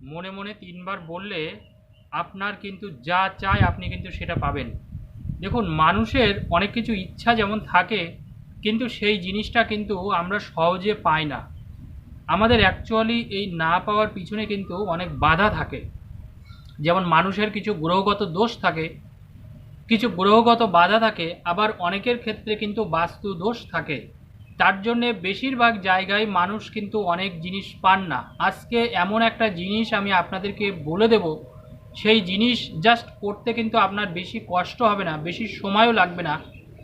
মনে মনে তিনবার বললে আপনার কিন্তু যা চায় আপনি কিন্তু সেটা পাবেন। দেখুন, মানুষের অনেক কিছু ইচ্ছা যেমন থাকে, কিন্তু সেই জিনিসটা কিন্তু আমরা সহজে পাই না। আমাদের অ্যাকচুয়ালি এই না পাওয়ার পিছনে কিন্তু অনেক বাধা থাকে। যেমন মানুষের কিছু গ্রহগত দোষ থাকে, কিছু গ্রহগত বাধা থাকে, আবার অনেকের ক্ষেত্রে কিন্তু বাস্তু দোষ থাকে। তার জন্যে বেশিরভাগ জায়গায় মানুষ কিন্তু অনেক জিনিস পান না। আজকে এমন একটা জিনিস আমি আপনাদেরকে বলে দেব, সেই জিনিস জাস্ট করতে কিন্তু আপনার বেশি কষ্ট হবে না, বেশি সময়ও লাগবে না।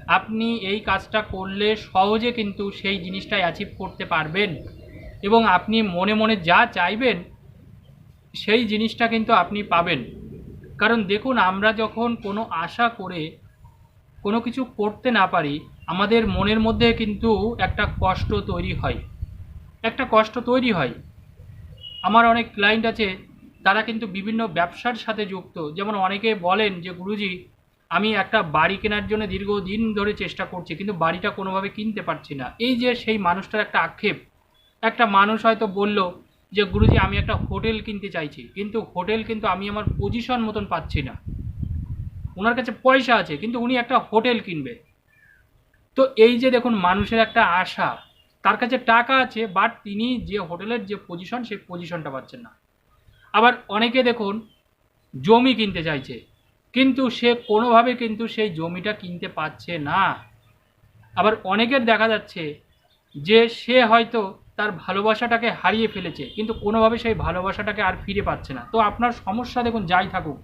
আপনি এই কাজটা করলে সহজে কিন্তু সেই জিনিসটাই অ্যাচিভ করতে পারবেন। এবং আপনি মনে মনে যা চাইবেন, সেই জিনিসটা কিন্তু আপনি পাবেন। কারণ দেখুন, আমরা যখন কোনো আশা করে কোনো কিছু করতে না পারি আমাদের মনের মধ্যে কিন্তু একটা কষ্ট তৈরি হয়। একটা কষ্ট তৈরি হয়। আমার অনেক ক্লায়েন্ট আছে, তারা কিন্তু বিভিন্ন ব্যবসার সাথে যুক্ত। যেমন অনেকে বলেন যে, গুরুজি, আমি একটা বাড়ি কেনার জন্য দীর্ঘদিন ধরে চেষ্টা করছি, কিন্তু বাড়িটা কোনোভাবে কিনতে পারছি না। এই যে, সেই মানুষটার একটা আক্ষেপ। একটা মানুষ হয়তো বলল যে, গুরুজি, আমি একটা হোটেল কিনতে চাইছি, কিন্তু হোটেল কিন্তু আমি আমার পজিশন মতন পাচ্ছি না। ওনার কাছে পয়সা আছে, কিন্তু উনি একটা হোটেল কিনবে। তো এই যে দেখুন, মানুষের একটা আশা, তার কাছে টাকা আছে বাট তিনি যে হোটেলের যে পজিশন সেই পজিশনটা পাচ্ছেন না। আবার অনেকে দেখুন, জমি কিনতে চাইছে, কিন্তু সে কোনোভাবে কিন্তু সেই জমিটা কিনতে পারছে না। আবার অনেকের দেখা যাচ্ছে যে সে হয়তো তার ভালোবাসাটাকে হারিয়ে ফেলেছে, কিন্তু কোনোভাবে সেই ভালোবাসাটাকে আর ফিরে পাচ্ছে না। তো আপনার সমস্যা দেখুন, যাই থাকুক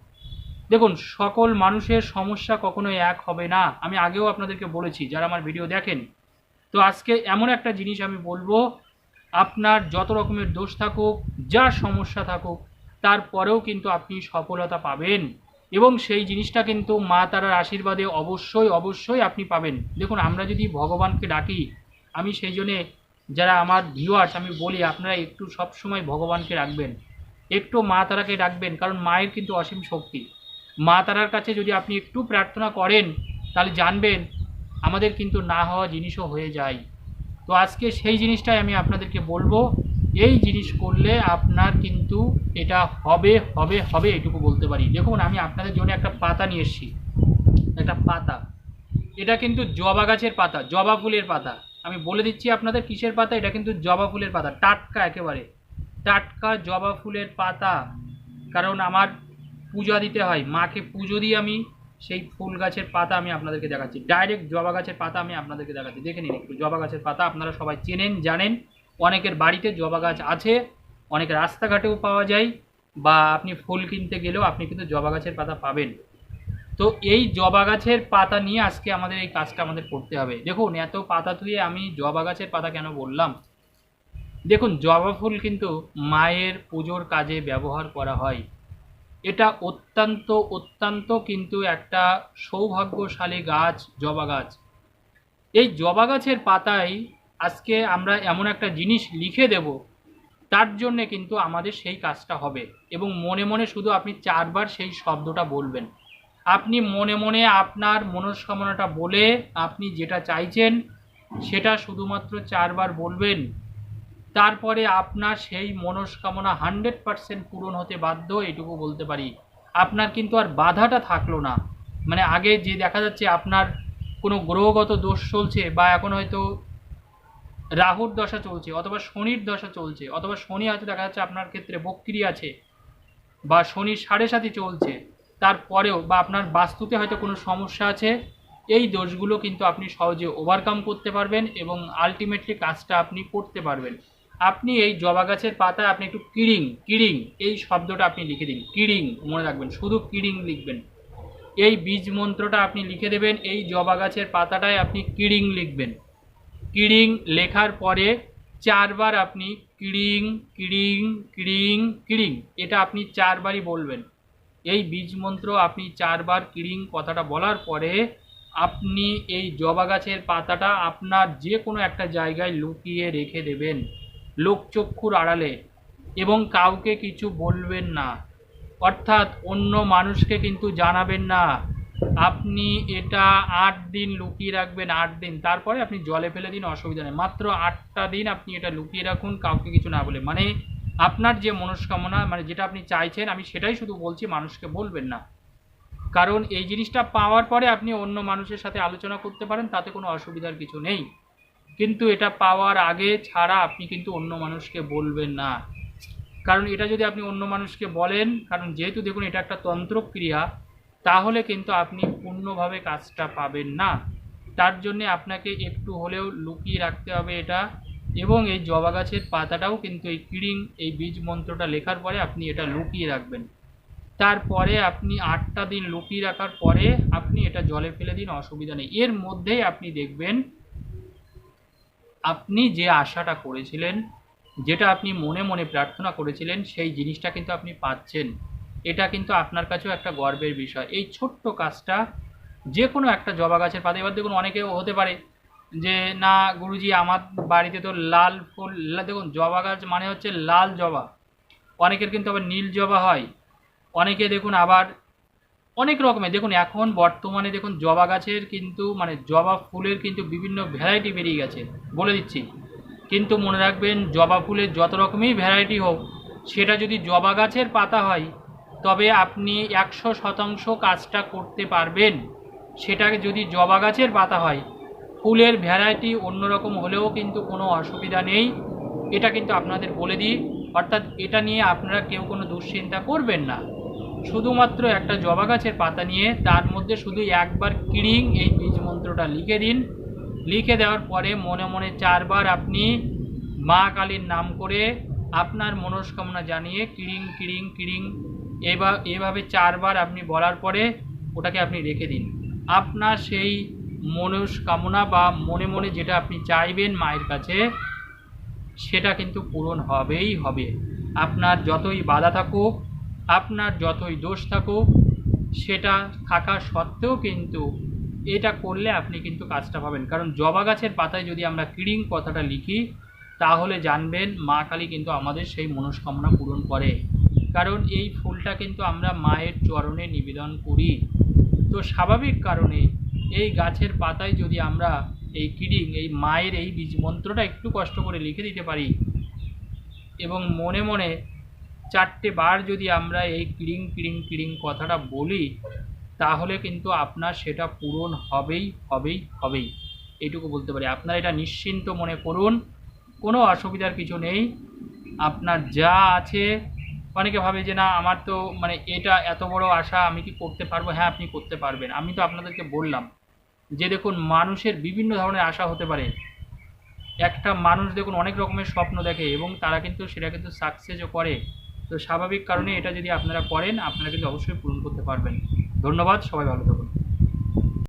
দেখুন, সকল মানুষের সমস্যা কখনোই এক হবে না। আমি আগেও আপনাদেরকে বলেছি, যারা আমার ভিডিও দেখেন। তো আজকে এমন একটা জিনিস আমি বলব, আপনার যত রকমের দোষ থাকুক, যা সমস্যা থাকুক, তারপরেও কিন্তু আপনি সফলতা পাবেন। এবং সেই জিনিসটা কিন্তু মা তারার আশীর্বাদে অবশ্যই অবশ্যই আপনি পাবেন। দেখুন, আমরা যদি ভগবানকে ডাকি, আমি সেই জন্যে যারা আমার ভিউয়ার্স আমি বলি, আপনারা একটু সবসময় ভগবানকে রাখবেন। একটু মা তারাকে ডাকবেন, কারণ মায়ের কিন্তু অসীম শক্তি। মা তারার কাছে যদি আপনি একটু প্রার্থনা করেন, তাহলে জানবেন আমাদের কিন্তু না হওয়া জিনিসও হয়ে যায়। তো আজকে সেই জিনিসটাই আমি আপনাদেরকে বলব, এই জিনিস করলে আপনার কিন্তু এটা হবে হবে হবে এটুকু বলতে পারি। দেখুন, আমি আপনাদের জন্য একটা পাতা নিয়ে এসেছি। একটা পাতা। এটা কিন্তু জবা গাছের পাতা, জবা ফুলের পাতা। আমি বলে দিচ্ছি আপনাদের, কিসের পাতা? এটা কিন্তু জবা ফুলের পাতা, টাটকা একেবারে। টাটকা জবা ফুলের পাতা। কারণ আমার পূজা দিতে হয়। মাকে পুজো দিয়ে আমি সেই ফুল গাছের পাতা আমি আপনাদেরকে দেখাচ্ছি। ডাইরেক্ট জবা গাছের পাতা আমি আপনাদেরকে দেখাচ্ছি। দেখে নিন একটু, জবা গাছের পাতা আপনারা সবাই চেনেন, জানেন। অনেকের বাড়িতে জবা গাছ আছে, অনেক রাস্তাঘাটেও পাওয়া যায় বা আপনি ফুল কিনতে গেলেও আপনি কিন্তু জবা গাছের পাতা পাবেন। তো এই জবা গাছের পাতা নিয়ে আজকে আমাদের এই কাজটা আমাদের করতে হবে। দেখুন, এত পাতা ধুয়ে আমি জবা গাছের পাতা কেন বললাম? দেখুন, জবা ফুল কিন্তু মায়ের পুজোর কাজে ব্যবহার করা হয়। এটা অত্যন্ত অত্যন্ত কিন্তু একটা সৌভাগ্যশালী গাছ, জবা গাছ। এই জবা গাছের পাতায় আজকে আমরা এমন একটা জিনিস লিখে দেব, তার জন্যে কিন্তু আমাদের সেই কাজটা হবে। এবং মনে মনে শুধু আপনি চারবার সেই শব্দটা বলবেন। আপনি মনে মনে আপনার মনস্কামনাটা বলে আপনি যেটা চাইছেন, সেটা শুধুমাত্র চারবার বলবেন তারপরে আপনার সেই মনস্কামনা হান্ড্রেড পারসেন্ট পূরণ হতে বাধ্য এটুকু বলতে পারি। আপনার কিন্তু আর বাধাটা থাকল না। মানে আগে যে দেখা যাচ্ছে আপনার কোনো গ্রহগত দোষ চলছে বা এখন হয়তো রাহুর দশা চলছে অথবা শনির দশা চলছে অথবা শনি হয়তো দেখা যাচ্ছে আপনার ক্ষেত্রে বক্রি আছে বা শনির সাড়ে সাথে চলছে, তারপরেও বা আপনার বাস্তুতে হয়তো কোনো সমস্যা আছে, এই দোষগুলো কিন্তু আপনি সহজে ওভারকাম করতে পারবেন এবং আলটিমেটলি কাজটা আপনি করতে পারবেন। আপনি এই জবা গাছের পাতায় আপনি একটু কিড়িং কিড়িং, এই শব্দটা আপনি লিখে দিন। কিড়িং, মনে রাখবেন, শুধু কিড়িং লিখবেন। এই বীজ মন্ত্রটা আপনি লিখে দেবেন, এই জবা গাছের পাতাটায় আপনি কিড়িং লিখবেন। কিড়িং লেখার পরে চারবার আপনি কিড়িং কিড়িং কিড়িং কিড়িং, এটা আপনি চারবারই বলবেন। এই বীজ মন্ত্র আপনি চারবার কিড়িং কথাটা বলার পরে আপনি এই জবা গাছের পাতাটা আপনার যে কোনো একটা জায়গায় লুকিয়ে রেখে দেবেন। লোকচক্ষুর আড়ালে এবং কাউকে কিছু বলবেন না। অর্থাৎ অন্য মানুষকে কিন্তু জানাবেন না। আপনি এটা আট দিন লুকিয়ে রাখবেন, আট দিন। তারপরে আপনি জলে ফেলে দিন, অসুবিধা নেই। মাত্র আটটা দিন আপনি এটা লুকিয়ে রাখুন, কাউকে কিছু না বলে। মানে আপনার যে মনস্কামনা মানে যেটা আপনি চাইছেন, আমি সেটাই শুধু বলছি, মানুষকে বলবেন না। কারণ এই জিনিসটা পাওয়ার পরে আপনি অন্য মানুষের সাথে আলোচনা করতে পারেন, তাতে কোনো অসুবিধার কিছু নেই। কিন্তু এটা পাওয়ার আগে ছাড়া আপনি কিন্তু অন্য মানুষকে বলবেন না। কারণ এটা যদি আপনি অন্য মানুষকে বলেন, কারণ যেহেতু দেখুন এটা একটা তন্ত্রক্রিয়া, তাহলে কিন্তু আপনি পূর্ণভাবে কাজটা পাবেন না। তার জন্যে আপনাকে একটু হলেও লুকিয়ে রাখতে হবে এটা এবং এই জবা গাছের পাতাটাও কিন্তু এই কিড়িং এই বীজ মন্ত্রটা লেখার পরে আপনি এটা লুকিয়ে রাখবেন। তারপরে আপনি আটটা দিন লুকিয়ে রাখার পরে আপনি এটা জলে ফেলে দিন, অসুবিধা নেই। এর মধ্যেই আপনি দেখবেন আপনি যে আশাটা করেছিলেন, যেটা আপনি মনে মনে প্রার্থনা করেছিলেন, সেই জিনিসটা কিন্তু আপনি পাচ্ছেন। এটা কিন্তু আপনার কাছেও একটা গর্বের বিষয়। এই ছোট্ট কাজটা যে কোনো একটা জবা গাছের পাতা, এবার দেখুন অনেকে হতে পারে যে, না গুরুজি, আমার বাড়িতে তো লাল ফুল দেখুন, জবা গাছ মানে হচ্ছে লাল জবা। অনেকের কিন্তু আবার নীল জবা হয়। অনেকে দেখুন আবার অনেক রকমের। দেখুন, এখন বর্তমানে দেখুন, জবা গাছের কিন্তু মানে জবা ফুলের কিন্তু বিভিন্ন ভ্যারাইটি বেরিয়ে গেছে, বলে দিচ্ছি। কিন্তু মনে রাখবেন, জবা ফুলের যত রকমই ভ্যারাইটি হোক, সেটা যদি জবা গাছের পাতা হয়, তবে আপনি একশো শতাংশ কাজটা করতে পারবেন। সেটাকে যদি জবা গাছের পাতা হয়, ফুলের ভ্যারাইটি অন্যরকম হলেও কিন্তু কোনো অসুবিধা নেই। এটা কিন্তু আপনাদের বলে দিই। অর্থাৎ এটা নিয়ে আপনারা কেউ কোনো দুশ্চিন্তা করবেন না। শুধুমাত্র একটা জবা গাছের পাতা নিয়ে তার মধ্যে শুধু একবার কিড়িং এই বীজ মন্ত্রটা লিখে দিন। লিখে দেওয়ার পরে মনে মনে চারবার আপনি মা কালীর নাম করে আপনার মনস্কামনা জানিয়ে কিড়িং কিড়িং কিড়িং এবার এভাবে চারবার আপনি বলার পরে ওটাকে আপনি রেখে দিন। আপনার সেই মনস্কামনা বা মনে মনে যেটা আপনি চাইবেন মায়ের কাছে, সেটা কিন্তু পূরণ হবেই হবে। আপনার যতই বাধা থাকুক আপনার যতই দোষ থাকুক, সেটা থাকা সত্ত্বেও কিন্তু এটা করলে আপনি কিন্তু কাজটা পাবেন। কারণ জবা গাছের পাতায় যদি আমরা কিড়িং কথাটা লিখি, তাহলে জানবেন মা কালী কিন্তু আমাদের সেই মনস্কামনা পূরণ করে। কারণ এই ফুলটা কিন্তু আমরা মায়ের চরণে নিবেদন করি। তো স্বাভাবিক কারণে এই গাছের পাতায় যদি আমরা এই কিডিং, এই মায়ের এই বীজ মন্ত্রটা একটু কষ্ট করে লিখে দিতে পারি এবং মনে মনে চারটে বার যদি আমরা এই কিড়িং কিড়িং কিড়িং কথাটা বলি, তাহলে কিন্তু আপনার সেটা পূরণ হবেই হবেই হবেই। এইটুকু বলতে পারি। আপনারা এটা নিশ্চিন্ত মনে করুন, কোনো অসুবিধার কিছু নেই। আপনার যা আছে, অনেকে ভাবে যে না, আমার তো মানে এটা এত বড় আশা, আমি কি করতে পারব? হ্যাঁ আপনি করতে পারবেন। আমি তো আপনাদেরকে বললাম যে দেখুন, মানুষের বিভিন্ন ধরনের আশা হতে পারে। একটা মানুষ দেখুন, অনেক রকমের স্বপ্ন দেখে এবং তারা কিন্তু সেটা কিন্তু সাকসেসও করে। তো স্বাভাবিক কারণে এটা যদি আপনারা করেন, আপনারা কিন্তু অবশ্যই পূরণ করতে পারবেন। ধন্যবাদ, সবাই ভালো থাকুন।